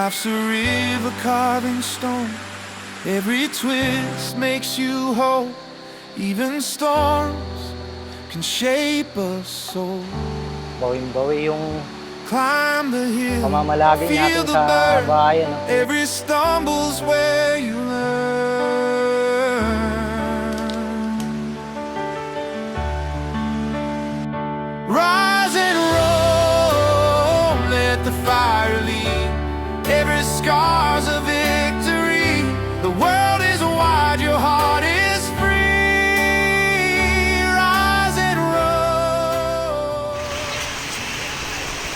Life's a river carving stone. Every twist makes you whole. Even storms can shape us so. Bawing-bawi yung Climb the hill, pamamalagi feel natin the sa burn. Every stumble's where you scar's a victory. The world is wide, your heart is free. Rise and roll.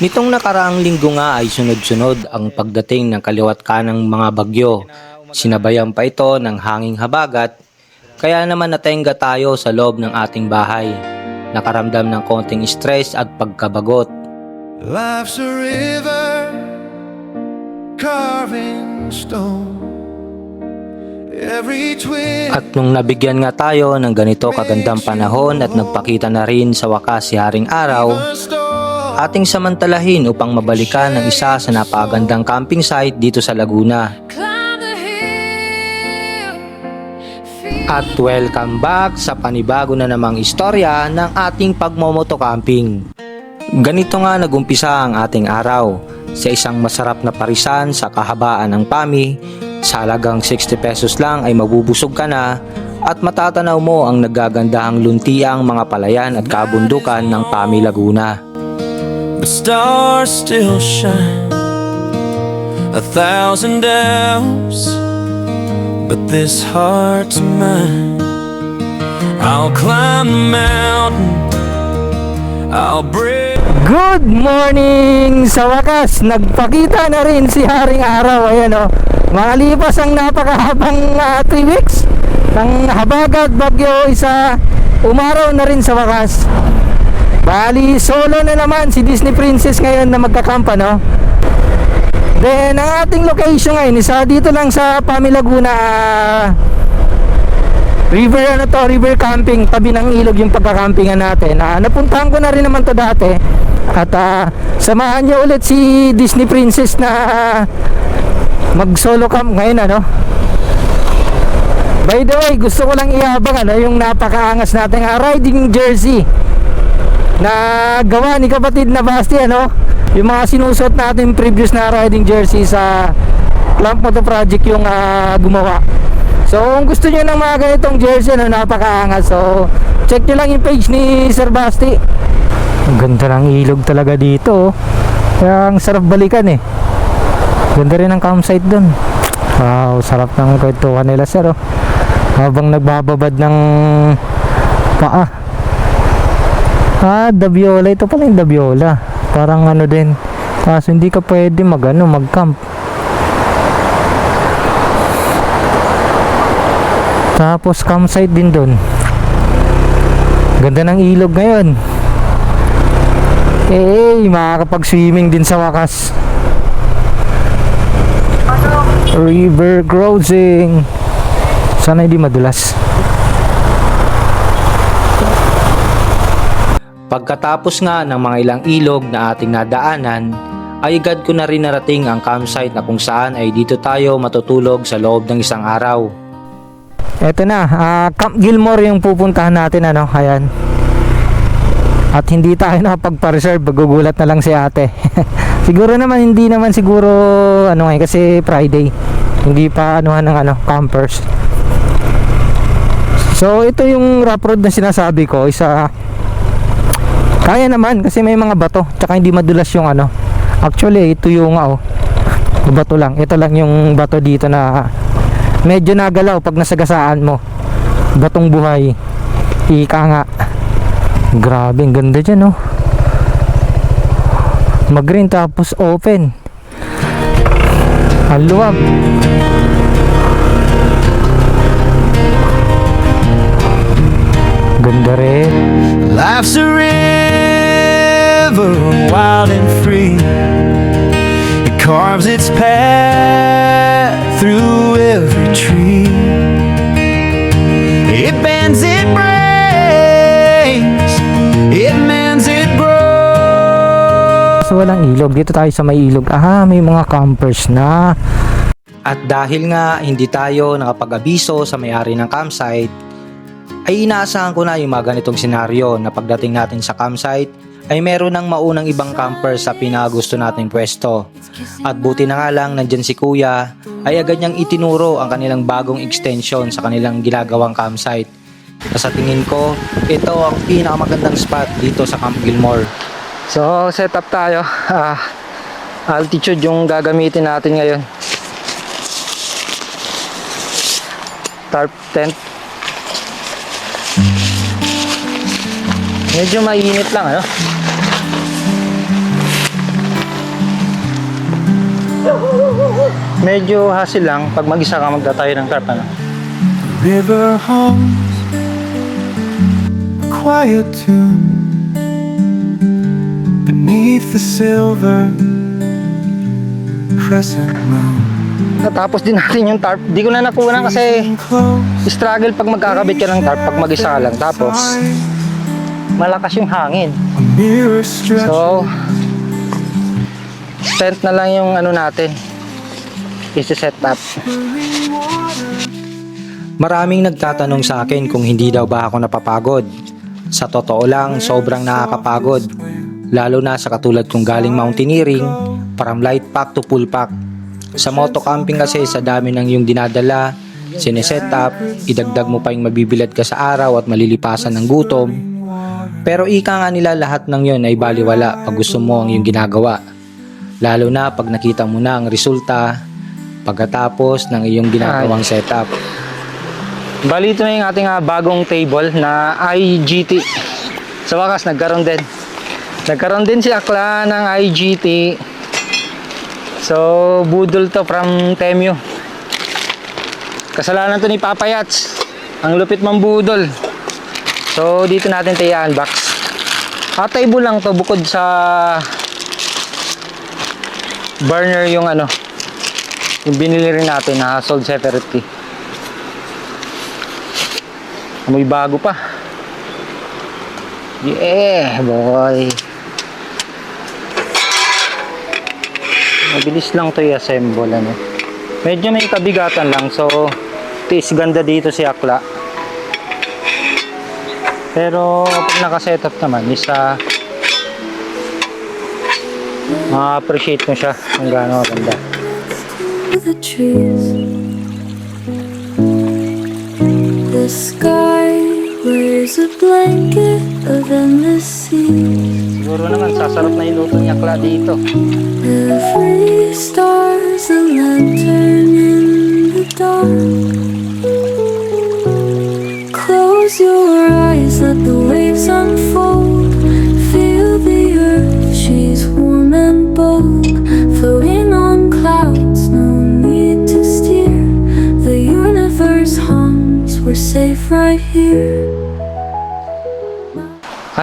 Nitong nakaraang linggo nga ay sunod-sunod ang pagdating ng kaliwat kanang mga bagyo. Sinabayan pa ito ng hanging habagat, kaya naman natenga tayo sa loob ng ating bahay. Nakaramdam ng konting stress at pagkabagot. Life's a river carving stone. At nung nabigyan nga tayo ng ganito kagandang panahon at nagpakita na rin sa wakas si Haring Araw, ating samantalahin upang mabalikan ang isa sa napakagandang camping site dito sa Laguna. At welcome back sa panibago na namang istorya ng ating pagmomoto camping. Ganito nga nagumpisa ang ating araw sa isang masarap na parisan sa kahabaan ng PAMI. Sa halagang 60 pesos lang ay mabubusog ka na at matatanaw mo ang nagagandahang luntiang mga palayan at kabundukan ng PAMI Laguna. But stars still shine a thousand hours. But this heart's mine. I'll climb the mountain. I'll break. Good morning! Sa wakas, nagpakita na rin si Haring Araw. Ayan o. Makalipas ang napakahabang 3 weeks ng habagat bagyo isa umaraw na rin sa wakas. Bali, solo na naman si Disney Princess ngayon na magkakampa, no? Then, ang ating location ngayon, isa dito lang sa Pami Laguna, ah, River ano to, river camping, tabi ng ilog yung pagkakampingan natin. Ah, napuntahan ko na rin naman to dati. At ah, samahan niyo ulit si Disney Princess na ah, mag solo camp ngayon ano. By the way, gusto ko lang iabang ano, yung napakaangas nating ah, riding jersey na gawa ni kapatid na Basti ano. Yung mga sinusot natin previous na riding jersey sa Clamp Moto Project yung ah, gumawa. So kung gusto niyo ng mga ganitong jersey ano, napakaangas. So check niyo lang yung page ni Sir Basti. Ang ganda ng ilog talaga dito. oh. Kaya ang sarap balikan eh. Ganda rin ang campsite doon. Wow, sarap ng kwentuhan nila sir oh. Habang nagbababad ng paa. Ah, Daviola. Ito pala yung Daviola. Parang ano din. Kaso hindi ka pwede mag ano, mag-camp. Tapos campsite din doon. Ganda ng ilog ngayon. Eh, makakapag-swimming din sa wakas. River crossing. Sana hindi madulas. Pagkatapos nga ng mga ilang ilog na ating nadaanan, ay agad ko na rin narating ang campsite na kung saan ay dito tayo matutulog sa loob ng isang araw. Eto na, ah, Camp Gilmore yung pupuntahan natin ano, ayan. At hindi tayo nakapagpa-reserve, magugulat na lang si ate. siguro naman, hindi naman siguro, ano ngayon, kasi Friday. Hindi pa anuhan ng ano, campers. So, ito yung rough road na sinasabi ko, isa, kaya naman, kasi may mga bato, tsaka hindi madulas yung ano. Actually, ito yung, oh, bato lang. Ito lang yung bato dito na medyo nagalaw pag nasagasaan mo. Batong buhay. Ika nga. Grabe ang ganda dyan oh. Mag green tapos open. Ang luwag ilog. Dito tayo sa may ilog. Ah, may mga campers na. At dahil nga hindi tayo nakapag-abiso sa may-ari ng campsite, ay inaasahan ko na yung mga ganitong senaryo na pagdating natin sa campsite ay meron ng maunang ibang camper sa pinakagusto nating pwesto. At buti na nga lang nandyan si kuya ay agad niyang itinuro ang kanilang bagong extension sa kanilang ginagawang campsite. Sa tingin ko, ito ang pinakamagandang spot dito sa Camp Gilmore. So, set up tayo. Ah, altitude yung gagamitin natin ngayon. Tarp tent. Medyo mainit lang, ano? Medyo hassle lang pag mag-isa ka magdatayo ng tarp, ano? River a quiet tune beneath the silver crescent moon. Natapos din natin yung tarp. Di ko na nakuha kasi Close struggle pag magkakabit ka ng tarp pag mag-isa ka lang. Tapos, malakas yung hangin. So, tent na lang yung ano natin. Isi-set up. Maraming nagtatanong sa akin kung hindi daw ba ako napapagod. Sa totoo lang, sobrang nakakapagod. Lalo na sa katulad kong galing mountaineering, from light pack to full pack. Sa moto camping kasi sa dami ng yung dinadala, sineset up, idagdag mo pa yung mabibilad ka sa araw at malilipasan ng gutom. Pero ika nga nila lahat ng yon ay baliwala pag gusto mo ang yung ginagawa. Lalo na pag nakita mo na ang resulta pagkatapos ng iyong ginagawang setup. Bali ito na yung ating ah, bagong table na IGT. Sa wakas, nagkaroon din. Nagkaroon din si Akla ng IGT. So, budol to from Temyo. Kasalanan to ni Papa Yats. Ang lupit mang budol. So, dito natin tayo unbox. Table lang to bukod sa burner yung ano yung binili rin natin na sold separately. Amoy bago pa. Yeah, boy. Mabilis lang to i-assemble ano. Medyo may kabigatan lang so tis ganda dito si Akla. Pero pag naka-setup naman isa ma-appreciate mo siya kung gaano ganda. the trees. The sky wears a blanket of endless sea. Siguro naman sasarap na iluto ni Akla dito. Every star's a lantern in the dark. Close your eyes, let the waves unfold. Feel the earth, she's warm and bold. Floating on clouds, no need to steer. The universe hums, we're safe right here.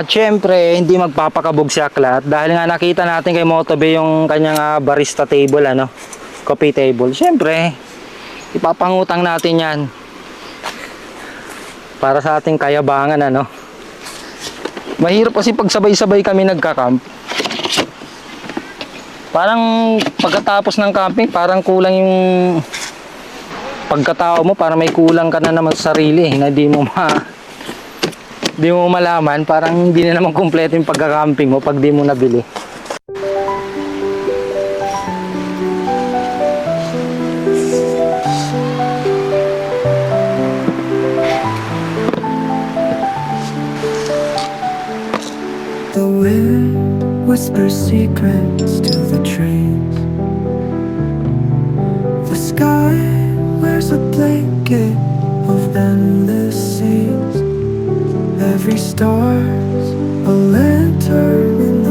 At syempre, hindi magpapakabog si Aklat dahil nga nakita natin kay Motobe yung kanyang ah, barista table, ano, coffee table. Syempre, ipapangutang natin yan para sa ating kayabangan, ano. Mahirap kasi pag sabay-sabay kami nagka-camp. Parang pagkatapos ng camping, parang kulang yung pagkatao mo, para may kulang ka na naman sa sarili, na di mo ma di mo malaman, parang hindi na naman kumpleto yung pagka-camping mo pag di mo nabili. The wind whispers secrets to the trees. The sky wears a blanket of endless seas. Every star's a lantern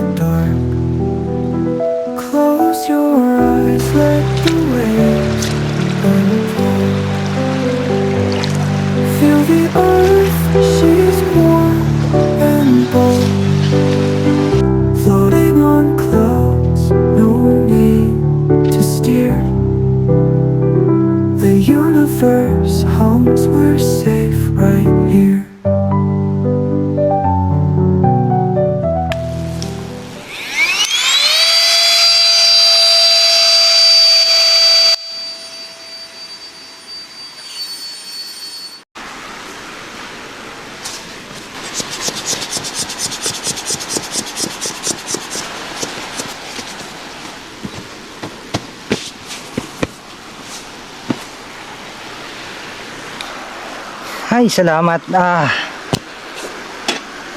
Ay, salamat. Ah.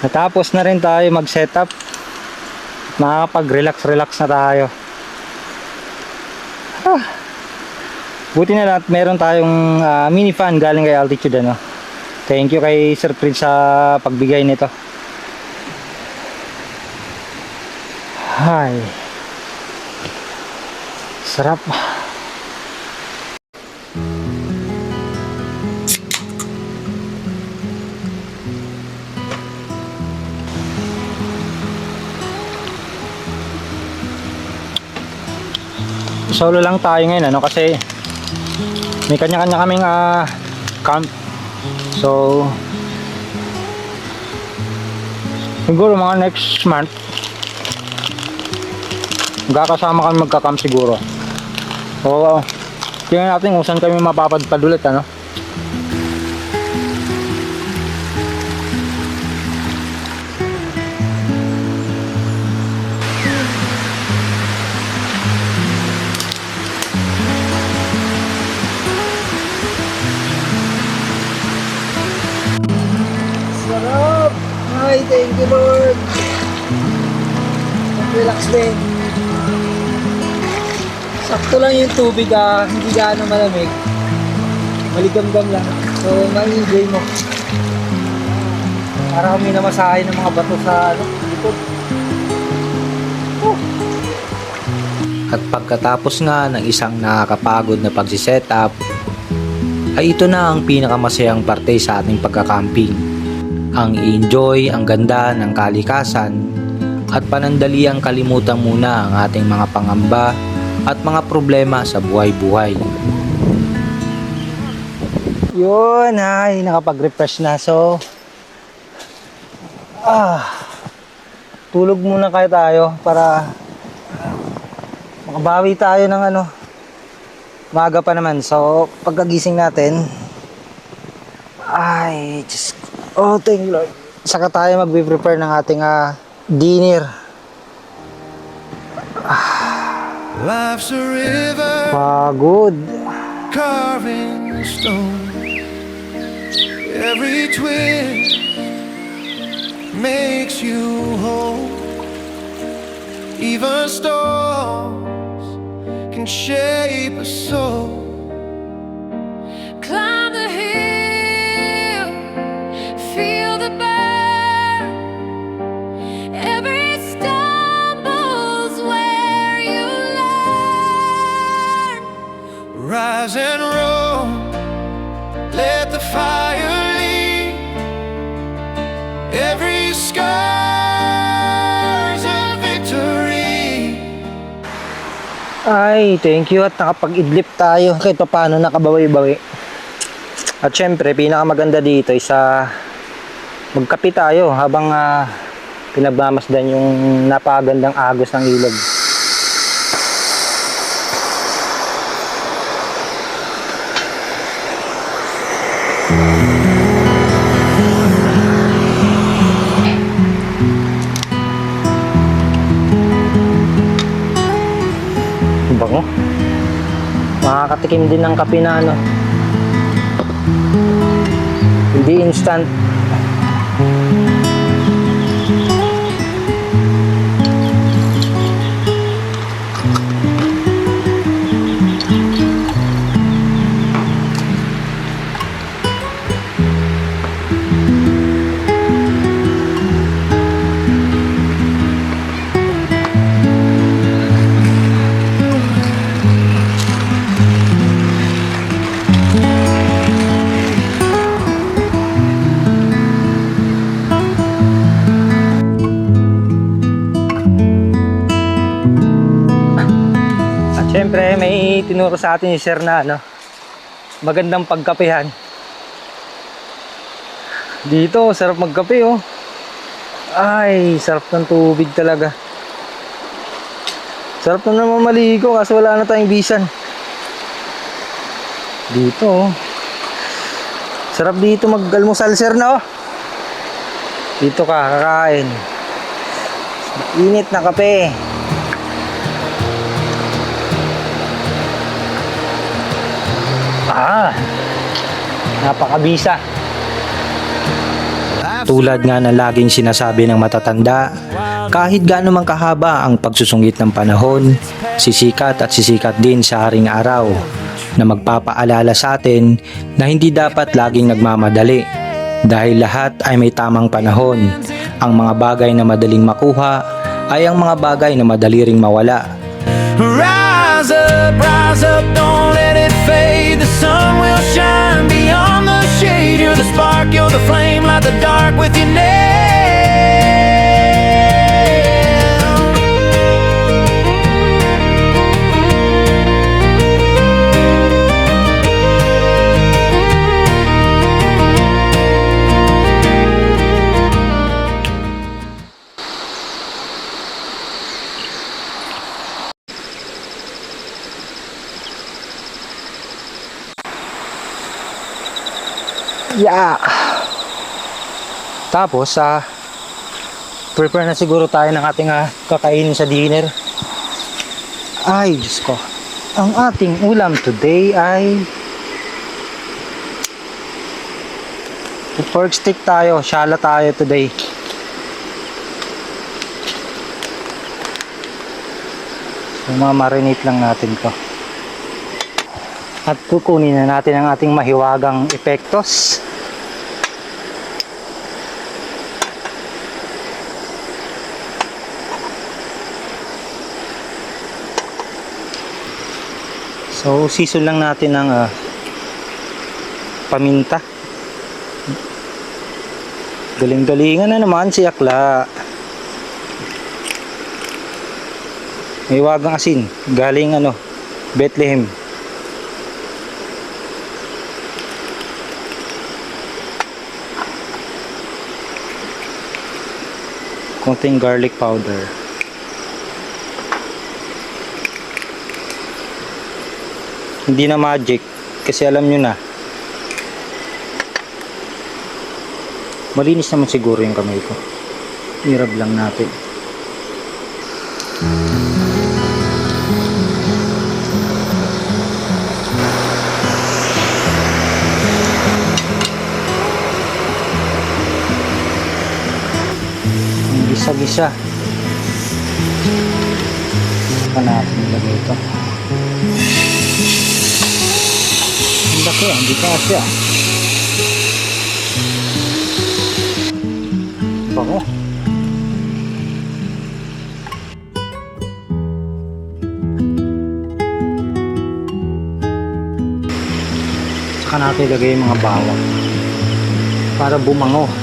Natapos na rin tayo mag-setup. Makakapag-relax-relax na tayo. Ah. Buti na lang meron tayong ah, mini fan galing kay Altitude ano. Thank you kay Sir Fred sa pagbigay nito. Ay. Sarap. Solo lang tayo ngayon ano kasi may kanya-kanya kaming ah, camp. So siguro mga next month magkakasama kami magka-camp siguro. So tingnan natin kung saan kami mapapadpad ulit ano. Relax din. Sakto lang yung tubig ah, hindi gaano malamig. Maligam-gam lang. So, ma-enjoy mo. Para kami na masahay ng mga bato sa ano, likod. At pagkatapos nga ng isang nakakapagod na pagsisetup, ay ito na ang pinakamasayang parte sa ating pagkakamping. Ang i-enjoy ang ganda ng kalikasan at panandaliang kalimutan muna ang ating mga pangamba at mga problema sa buhay-buhay. Yun, ay, nakapag-refresh na. So, ah, tulog muna kayo tayo para makabawi tayo ng ano, maga pa naman. So, pagkagising natin, ay, just, oh, thank you Lord. Saka tayo magbe-prepare ng ating ah, dinner. Life's a river Pagod. carving stone. Every twist makes you whole. Even storms can shape a soul. Rise and roll, let the fire lead. Every scar's a victory. Ay, thank you at nakapag-idlip tayo kahit pa paano nakabawi-bawi. At syempre, pinakamaganda dito ay sa magkape tayo habang uh, pinagmamasdan yung napakagandang agos ng ilog. Makakatikim din ng kape na ano. Hindi instant. Tinuro sa atin ni Sir na ano, magandang pagkapehan. Dito, sarap magkape oh. Ay, sarap ng tubig talaga. Sarap na naman maligo kasi wala na tayong bisan. Dito oh. Sarap dito mag-almusal sir na oh. Dito ka, kakain. Init na kape. Napakabisa. Tulad nga ng laging sinasabi ng matatanda, kahit gaano man kahaba ang pagsusungit ng panahon, sisikat at sisikat din sa haring araw na magpapaalala sa atin na hindi dapat laging nagmamadali dahil lahat ay may tamang panahon. Ang mga bagay na madaling makuha ay ang mga bagay na madali ring mawala. Rise up, rise up, don't let it fade. The sun will shine beyond the shade. You're the spark, you're the flame, light the dark with your name. Yeah. Tapos, ah, prepare na siguro tayo ng ating ah, kakainin sa dinner. Ay, Diyos ko. Ang ating ulam today ay pork stick tayo. Shala tayo today. So, mamarinate lang natin to. At kukunin na natin ang ating mahiwagang epektos. So, season lang natin ng ah, paminta. Galing-galingan na naman si Akla. May wagang asin. Galing ano, Bethlehem. konting garlic powder. Hindi na magic kasi alam nyo na. Malinis naman siguro yung kamay ko. Hirap lang natin. Gisa-gisa. Saka natin ilagay ito. Ah, hindi kasya. Bango. Saka natin ilagay yung mga bawang para bumango.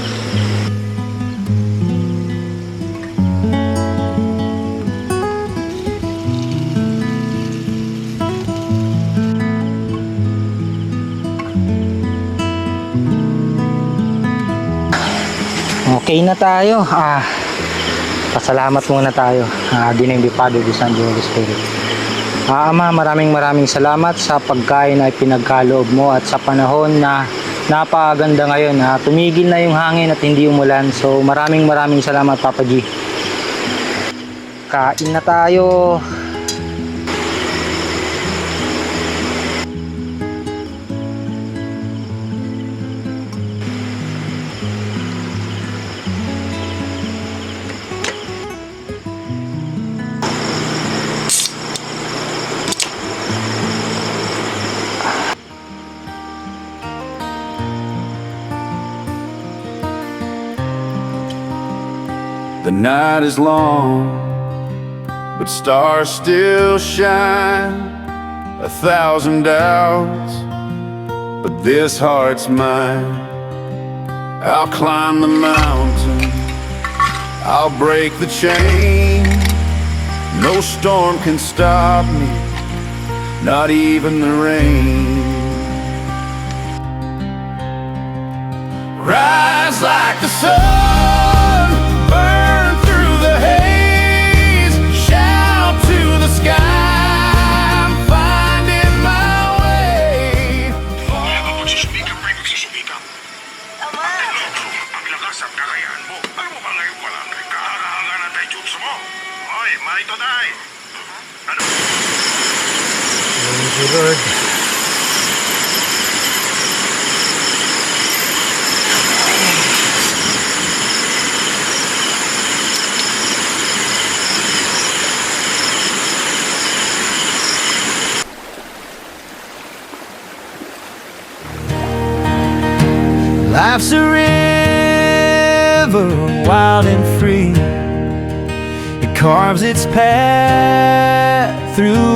Okay na tayo. Ah, pasalamat muna tayo. Ah, Dinimbipado di San Holy Spirit. Ah, Ama, maraming maraming salamat sa pagkain na pinagkaloob mo at sa panahon na napakaganda ngayon. Ah, tumigil na yung hangin at hindi umulan. So, maraming maraming salamat, Papa G. Kain na tayo. Night is long, but stars still shine. A thousand doubts, but this heart's mine. I'll climb the mountain, I'll break the chain. No storm can stop me, not even the rain. Rise like the sun, Life's a river, wild and free. It carves its path through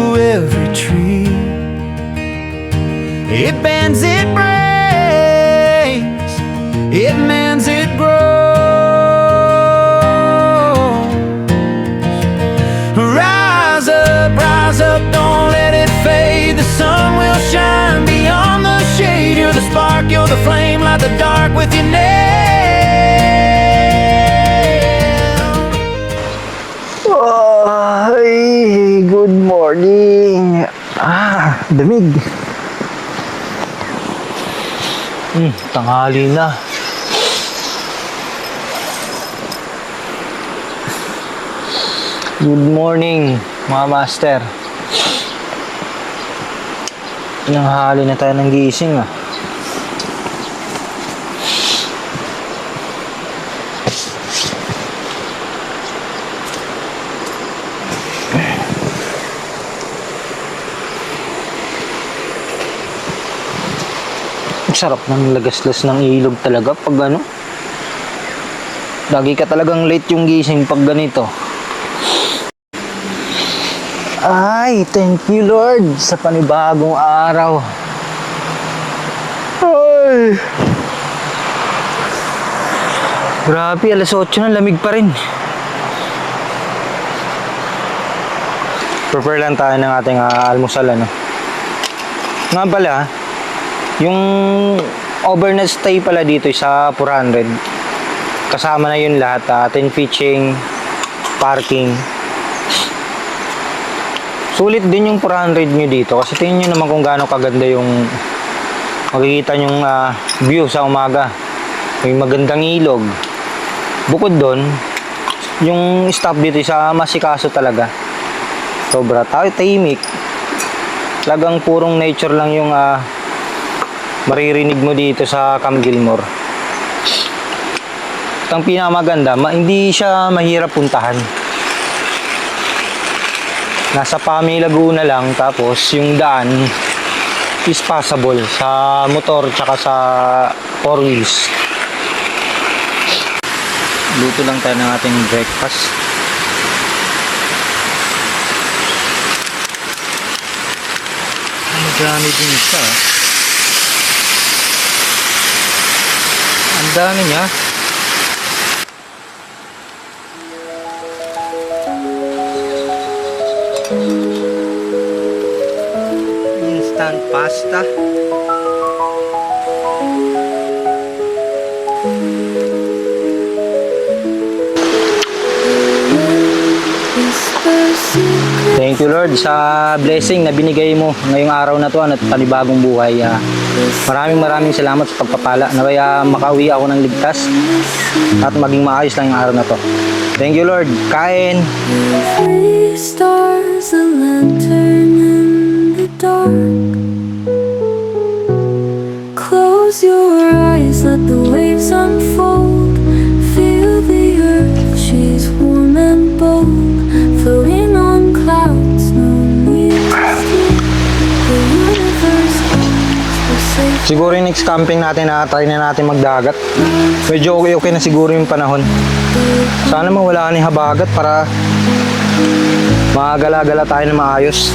the dark with your name. Ay, good morning. Ah, damig. Hmm, tanghali na. Good morning, mga master. Nanghali na tayo ng gising ah. Sarap ng lagaslas ng ilog talaga pag ano. Lagi ka talagang late yung gising pag ganito. Ay, thank you Lord sa panibagong araw. Ay. Grabe, alas 8 na, lamig pa rin. Prepare lang tayo ng ating ah, almusal, ano. Nga pala, yung overnight stay pala dito sa 400. Kasama na yun lahat. Atin pitching, parking. Sulit din yung 400 nyo dito. Kasi tingnan nyo naman kung gaano kaganda yung makikita yung view sa umaga. May magandang ilog. Bukod doon, yung staff dito sa masikaso talaga. Sobra. Tayo tahimik. Talagang purong nature lang yung ah, maririnig mo dito sa Cam Gilmore. At ang pinakamaganda, ma- hindi siya mahirap puntahan. Nasa Pami, Laguna lang, tapos yung daan is passable sa motor tsaka sa four wheels. Luto lang tayo ng ating breakfast. Madami din siya. ah. Ang dami niya. Instant pasta. Thank you Lord sa blessing na binigay mo ngayong araw na to at panibagong buhay. ah. maraming maraming salamat sa pagpapala na kaya makauwi ako ng ligtas at maging maayos lang yung araw na to. Thank you Lord. Kain. Three stars, a lantern in the dark. Close your eyes, let the waves unfold. Feel the earth, she's warm and bold. Floating Siguro yung next camping natin na try na natin magdagat. Medyo okay, okay na siguro yung panahon. Sana mawala ni habagat para magala-gala tayo na maayos.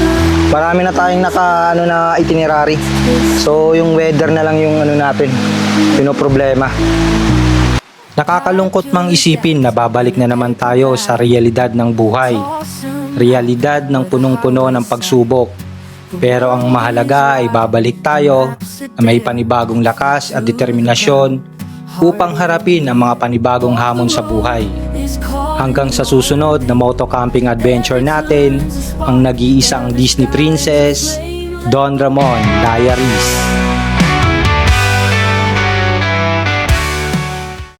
Marami na tayong naka ano na itinerary. So yung weather na lang yung ano natin, pinoproblema. Nakakalungkot mang isipin na babalik na naman tayo sa realidad ng buhay. Realidad ng punong-puno ng pagsubok. Pero ang mahalaga ay babalik tayo na may panibagong lakas at determinasyon upang harapin ang mga panibagong hamon sa buhay. Hanggang sa susunod na moto camping adventure natin, ang nag-iisang Disney Princess, Don Ramon Diaries.